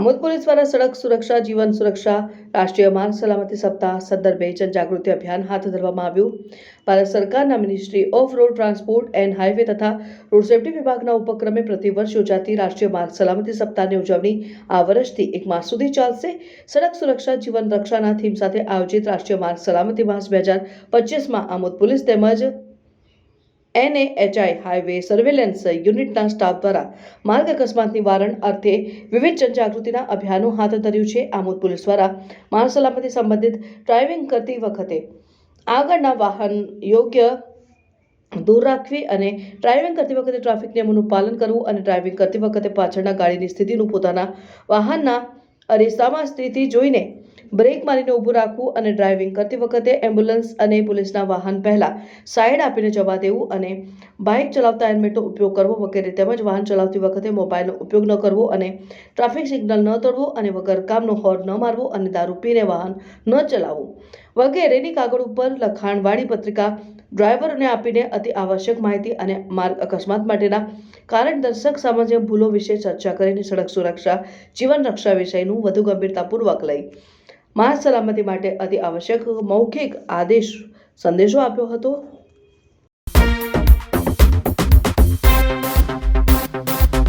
Amod police દ્વારા સડક સુરક્ષા, જીવન સુરક્ષા, રાષ્ટ્રીય માર્ગ સલામતી સપ્તાહ સંદર્ભે જનજાગૃતિ અભિયાન હાથ ધરવામાં આવ્યું. ભારત સરકારના ministry of road transport and highway તથા રોડ સેફ્ટી વિભાગના ઉપક્રમે પ્રતિવર્ષ યોજાતી રાષ્ટ્રીય માર્ગ સલામતી સપ્તાહની ઉજવણી આ વર્ષથી એક માસ સુધી ચાલશે. સડક સુરક્ષા, જીવન રક્ષાના થીમ સાથે આયોજિત રાષ્ટ્રીય માર્ગ સલામતી માસ બે હજાર પચીસમાં આમોદ પોલીસ તેમજ એનએએચઆઈ હાઈવે સર્વેલન્સ યુનિટના સ્ટાફ દ્વારા માર્ગ અકસ્માત નિવારણ અર્થે વિવિધ જનજાગૃતિના અભિયાનો હાથ ધર્યું છે. આમોદ પોલીસ દ્વારા માર્ગ સલામતી સંબંધિત ડ્રાઇવિંગ કરતી વખતે આગળના વાહન યોગ્ય દૂર રાખવી અને ડ્રાઇવિંગ કરતી વખતે ટ્રાફિક નિયમોનું પાલન કરવું અને ડ્રાઇવિંગ કરતી વખતે પાછળના ગાડીની સ્થિતિનું પોતાના વાહનના અરીસામાં સ્થિતિ જોઈને બ્રેક મારીને ઊભું રાખવું અને ડ્રાઇવિંગ કરતી વખતે એમ્બ્યુલન્સ અને પોલીસના વાહન પહેલાં સાઇડ આપીને જવા દેવું અને બાઇક ચલાવતા હેલ્મેટનો ઉપયોગ કરવો વગેરે તેમજ વાહન ચલાવતી વખતે મોબાઈલનો ઉપયોગ ન કરવો અને ટ્રાફિક સિગ્નલ ન તોડવો અને વગર કામનો હોર્ન ન મારવો અને દારૂ પીને વાહન ન ચલાવવું વગેરેની કાગળ ઉપર લખાણવાળી પત્રિકા ડ્રાઈવરોને આપીને અતિ આવશ્યક માહિતી અને માર્ગ અકસ્માત માટેના કારણ દર્શક સામાન્ય ભૂલો વિશે ચર્ચા કરીને સડક સુરક્ષા, જીવન રક્ષા વિષયનું વધુ ગંભીરતાપૂર્વક લઈ માર્ગ સલામતી માટે અતિ આવશ્યક મૌખિક આદેશ સંદેશો આપ્યો હતો.